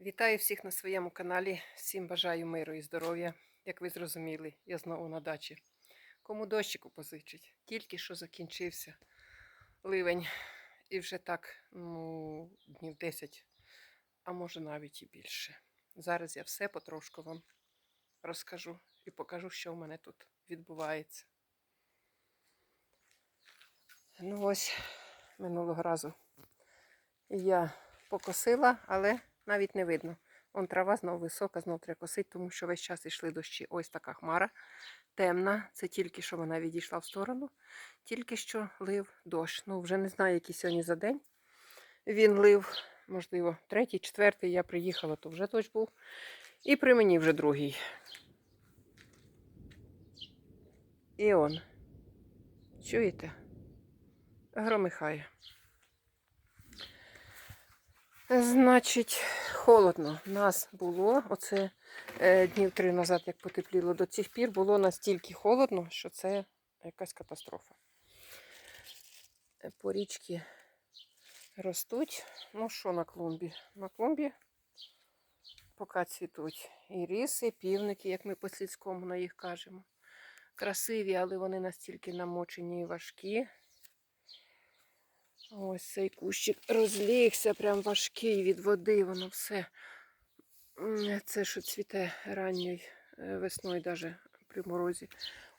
Вітаю всіх на своєму каналі. Всім бажаю миру і здоров'я. Як ви зрозуміли, я знову на дачі. Кому дощику позичить? Тільки що закінчився ливень. І вже так, ну, днів 10, а може навіть і більше. Зараз я все потрошку вам розкажу і покажу, що в мене тут відбувається. Ну ось минулого разу я покосила, але навіть не видно. Он трава знову висока, знову треба косити, тому що весь час йшли дощі. Ось така хмара темна. Це тільки що вона відійшла в сторону, тільки що лив дощ. Ну, вже не знаю, який сьогодні за день. Він лив, можливо, третій, четвертий. Я приїхала, то вже дощ був. І при мені вже другий. І он. Чуєте? Громихає. Значить, холодно. Нас було, оце е, днів три назад, як потепліло, до цих пір було настільки холодно, що це якась катастрофа. Е, По річці ростуть. Ну, що на клумбі? На клумбі поки цвітуть і ріси, і півники, як ми по сільському на їх кажемо. Красиві, але вони настільки намочені і важкі. Ось цей кущик розлігся, прям важкий від води, воно все. Це що цвіте ранньою е, весною, навіть при морозі.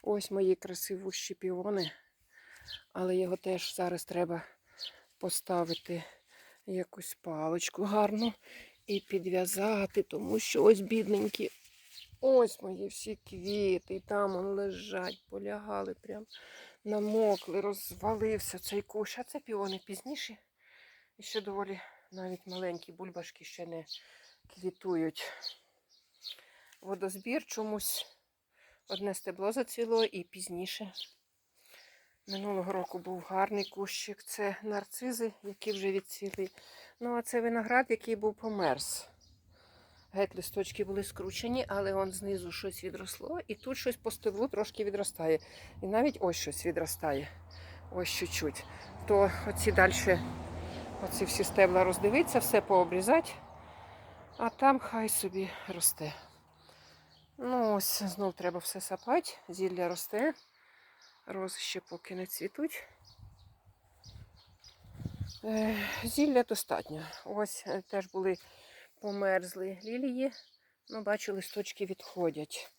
Ось мої красивущі піони. Але його теж зараз треба поставити якусь паличку гарну і підв'язати, тому що ось бідненькі. Ось мої всі квіти, там он лежать, полягали прям намокли, розвалився цей кущ. А це піони пізніші. І ще доволі навіть маленькі бульбашки ще не квітують. Водозбір чомусь одне стебло зацвіло і пізніше. Минулого року був гарний кущик. Це нарцизи, які вже відцвіли. Ну, а це виноград, який був померз. Геть листочки були скручені, але он знизу щось відросло, і тут щось по стеблу трошки відростає. І навіть ось щось відростає. Ось чуть-чуть. То оці далі, оці всі стебла роздивиться, все пообрізати, а там хай собі росте. Ну, ось знов треба все сапати, зілля росте. Рози ще поки не цвітуть. Е, Зілля достатньо. Ось е, теж були померзли лілії. Ну, бачу, листочки відходять.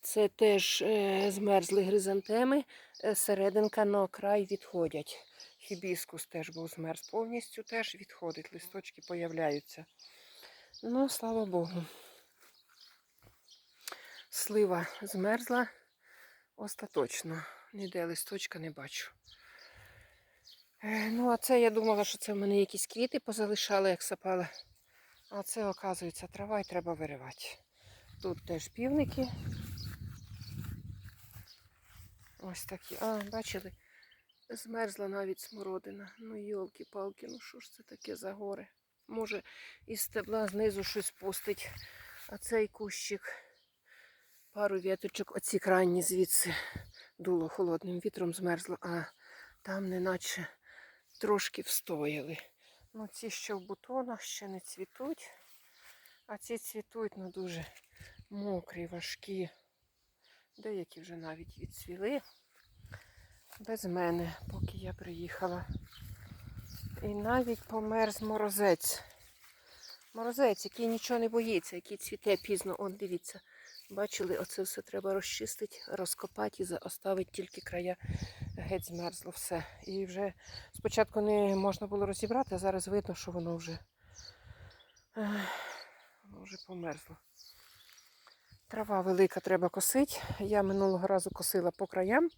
Це теж е, змерзли гризантеми, е, серединка на край відходять. Хібіскус теж був змерз повністю, теж відходить, листочки появляються. Ну, слава Богу. Слива змерзла остаточно. Ніде листочка не бачу. Е, Ну, а це я думала, що це в мене якісь квіти позалишали, як сапала. А це, оказується, трава і треба виривати. Тут теж півники. Ось такі. А, бачили? Змерзла навіть смородина. Ну, йолки-палки, ну що ж це таке за гори? Може, із стебла знизу щось пустить. А цей кущик, пару віточок, оці крайні звідси дуло холодним вітром змерзло, а там неначе трошки встояли. Ну, ці ще в бутонах ще не цвітуть, а ці цвітуть ну, дуже мокрі, важкі. Деякі вже навіть відцвіли без мене, поки я приїхала. І навіть померз морозець. Морозець, який нічого не боїться, який цвіте пізно. Он, дивіться, бачили, оце все треба розчистити, розкопати і оставити тільки края. Геть змерзло все. І вже спочатку не можна було розібрати, а зараз видно, що воно вже, воно вже померзло. Трава велика треба косити. Я минулого разу косила по краям.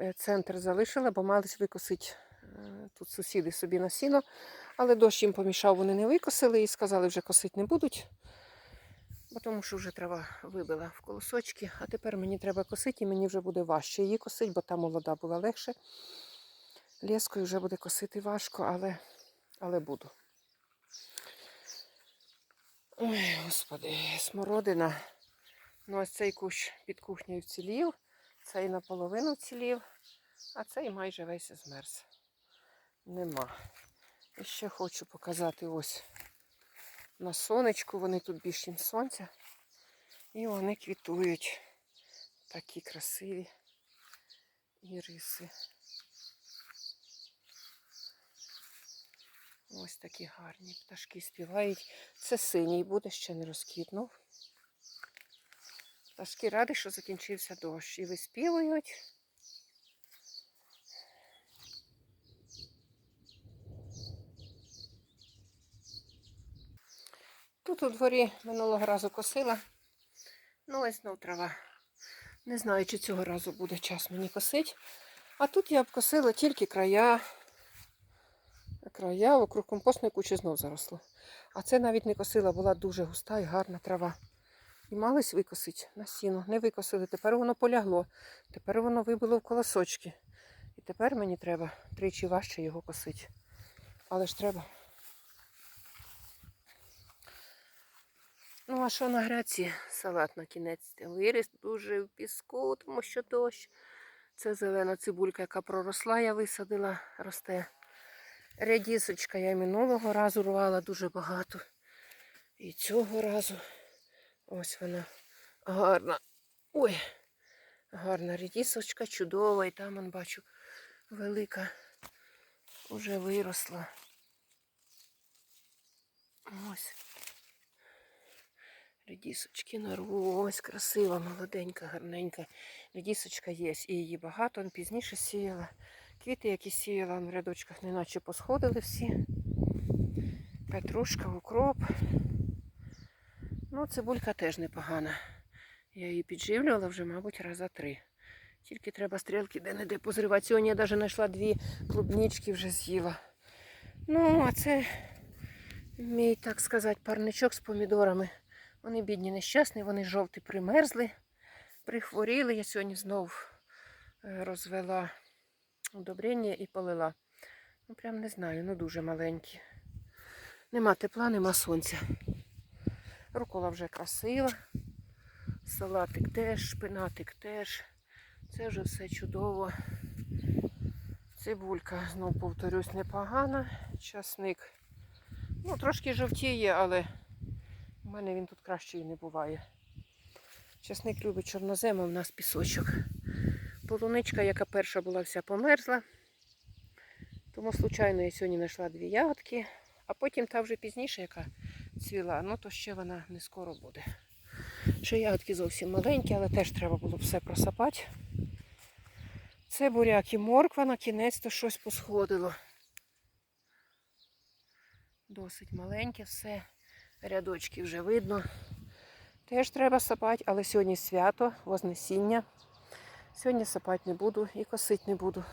Е, Центр залишила, бо мались викосити е, тут сусіди собі на сіно. Але дощ їм помішав, вони не викосили і сказали, вже косити не будуть. Бо тому що вже трава вибила в колосочки, а тепер мені треба косити, і мені вже буде важче її косити, бо та молода була легше. Лєскою вже буде косити важко, але, але буду. Ой, господи, смородина. Ну, ось цей кущ під кухнею вцілів, цей наполовину вцілів, а цей майже весь змерз. Нема. І ще хочу показати ось на сонечку, вони тут більш їм сонця. І вони квітують. Такі красиві іриси. Ось такі гарні пташки співають. Це синій буде, ще не розквітнув. Пташки раді, що закінчився дощ. І виспівують. Тут у дворі минулого разу косила. Ну, ось знов трава. Не знаю, чи цього разу буде час мені косити. А тут я обкосила тільки края. Края округ компостної кучі знов заросло. А це навіть не косила, була дуже густа і гарна трава. І мались викосити на сіно. Не викосили. Тепер воно полягло. Тепер воно вибило в колосочки. І тепер мені треба тричі важче його косити. Але ж треба. Ну, а що на граці? Салат на кінець виріс дуже в піску, тому що дощ. Це зелена цибулька, яка проросла, я висадила, росте. Рядісочка я минулого разу рвала дуже багато. І цього разу ось вона гарна. Ой, гарна рядісочка, чудова. І там, он, бачу, велика вже виросла. Ось. Редісочки нарву. Ось красива, молоденька, гарненька. Редісочка є. І її багато. Он пізніше сіяла. Квіти, які сіяла в рядочках, неначе посходили всі. Петрушка, укроп. Ну, цибулька теж непогана. Я її підживлювала вже, мабуть, раза три. Тільки треба стрілки де-не-де позривати. Сьогодні я навіть знайшла дві клубнички вже з'їла. Ну, а це мій, так сказати, парничок з помідорами. Вони бідні нещасні, вони жовті примерзли, прихворіли. Я сьогодні знов е, розвела удобрення і полила. Ну, прям не знаю, ну дуже маленькі. Нема тепла, нема сонця. Рукола вже красива. Салатик теж, шпинатик теж. Це вже все чудово. Цибулька, знов повторюсь, непогана. Часник. Ну, трошки жовтіє, але у мене він тут краще не буває. Часник любить чорнозему, в нас пісочок. Полуничка, яка перша була вся померзла. Тому, случайно, я сьогодні знайшла дві ягодки, а потім та вже пізніше, яка цвіла, ну то ще вона не скоро буде. Ще ягодки зовсім маленькі, але теж треба було все просапати. Це буряк і морква, на кінець то щось посходило. Досить маленьке все. Рядочки вже видно. Теж треба сапати, але сьогодні свято, Вознесіння. Сьогодні сапати не буду і косити не буду.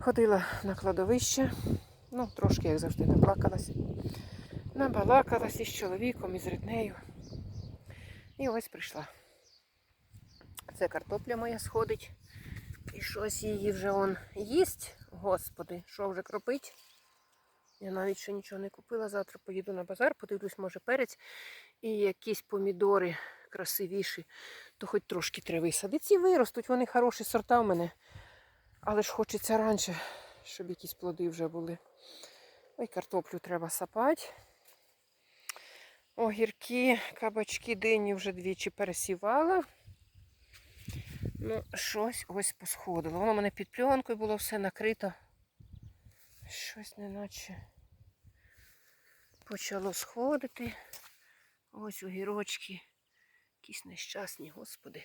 Ходила на кладовище, ну, трошки, як завжди, наплакалась. Набалакалась із чоловіком, із ріднею. І ось прийшла. Це картопля моя сходить. І щось її вже он їсть. Господи, що вже кропить? Я навіть ще нічого не купила. Завтра поїду на базар, подивлюсь, може перець і якісь помідори красивіші, то хоч трошки треба висадити. Ці виростуть, вони хороші сорта в мене. Але ж хочеться раніше, щоб якісь плоди вже були. Ой, картоплю треба сапати. Огірки, кабачки, дині вже двічі пересівала. Ну, щось ось посходило. Воно в мене під пленкою було все накрито. Щось неначе почало сходити. Ось огірочки. Якісь нещасні, господи.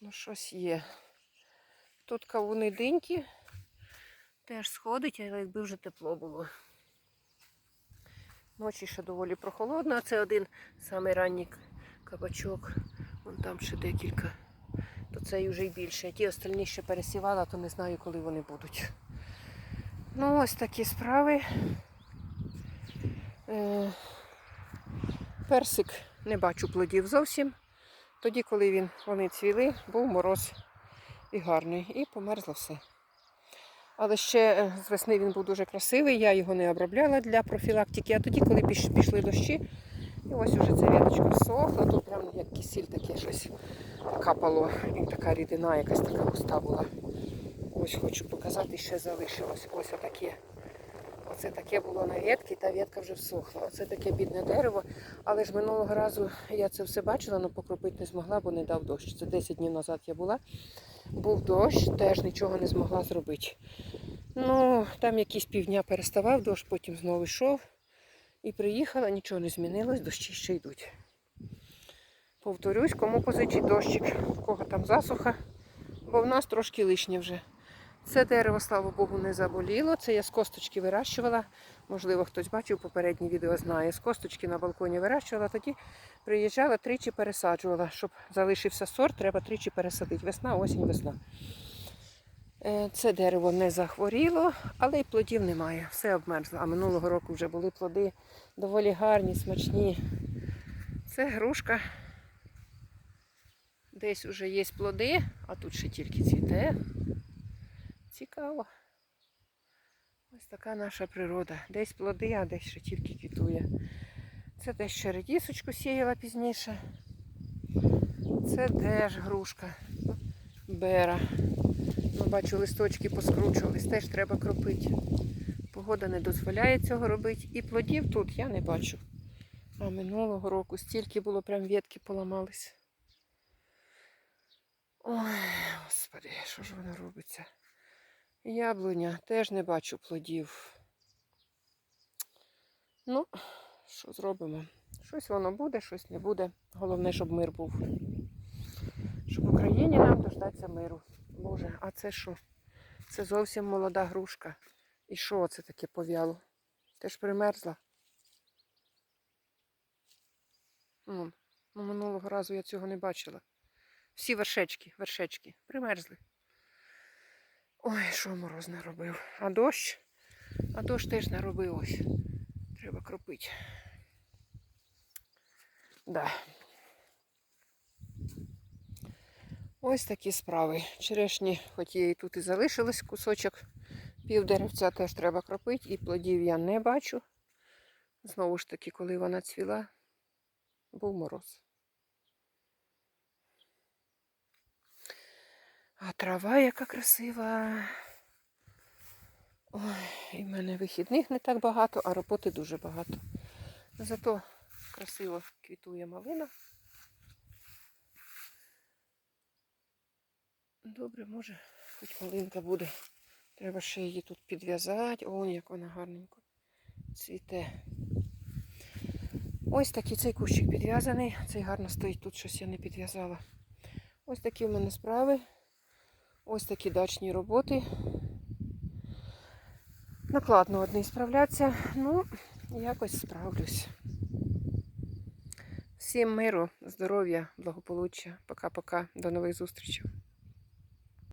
Ну, щось є. Тут кавуни диньки. Теж сходить, але якби вже тепло було. Ночі ще доволі прохолодно, а це один самий ранній кабачок. Вон там ще декілька. То цей вже й більше. А ті остальні ще пересівала, то не знаю, коли вони будуть. Ну, ось такі справи. Е, Персик не бачу плодів зовсім. Тоді, коли він, вони цвіли, був мороз і гарний. І померзло все. Але ще е, з весни він був дуже красивий, я його не обробляла для профілактики, а тоді, коли піш- пішли дощі, і ось уже ця віточка всохла, тут прям як кисіль таке щось капало, і така рідина якась така густа була. Ось хочу показати, ще залишилось. Ось отаке. Оце таке було на ветці, та ветка вже всохла. Оце таке бідне дерево. Але ж минулого разу я це все бачила, але покропити не змогла, бо не дав дощ. Це 10 днів назад я була. Був дощ, теж нічого не змогла зробити. Ну, там якісь півдня переставав дощ, потім знову йшов. І приїхала, нічого не змінилось, дощі ще йдуть. Повторюсь, кому позичить дощик, в кого там засуха, бо в нас трошки лишнє вже. Це дерево, слава Богу, не заболіло. Це я з косточки вирощувала. Можливо, хтось бачив попереднє відео, знає. З косточки на балконі вирощувала, тоді приїжджала, тричі пересаджувала. Щоб залишився сорт, треба тричі пересадити. Весна, осінь, весна. Е, Це дерево не захворіло, але й плодів немає. Все обмерзло. А минулого року вже були плоди доволі гарні, смачні. Це грушка. Десь вже є плоди, а тут ще тільки цвіте. Цікаво. Ось така наша природа. Десь плоди, а десь ще тільки квітує. Це десь ще редісочку сіяла пізніше. Це теж грушка. Бера. Ну, бачу, листочки поскручувались, теж треба кропити. Погода не дозволяє цього робити. І плодів тут я не бачу. А минулого року стільки було, прям ветки поламались. Ой, господи, що ж воно робиться? Яблуня теж не бачу плодів. Ну, що зробимо? Щось воно буде, щось не буде. Головне, щоб мир був. Щоб в Україні нам дождатися миру. Боже, а це що? Це зовсім молода грушка. І що це таке пов'яло? Теж примерзла. Ну, ну, минулого разу я цього не бачила. Всі вершечки, вершечки, примерзли. Ой, що мороз наробив. А дощ? А дощ теж наробив ось. Треба кропити. Да. Ось такі справи. Черешні, хоч і тут і залишилось кусочок. Пів деревця теж треба кропити, і плодів я не бачу. Знову ж таки, коли вона цвіла, був мороз. А трава яка красива. Ой, і в мене вихідних не так багато, а роботи дуже багато. Зато красиво квітує малина. Добре, може, хоч малинка буде. Треба ще її тут підв'язати. О, як вона гарненько цвіте. Ось такий цей кущик підв'язаний. Цей гарно стоїть, тут щось я не підв'язала. Ось такі в мене справи. Ось такі дачні роботи. Накладно одне справлятися. Ну, якось справлюсь. Всім миру, здоров'я, благополуччя. Пока-пока. До нових зустрічей.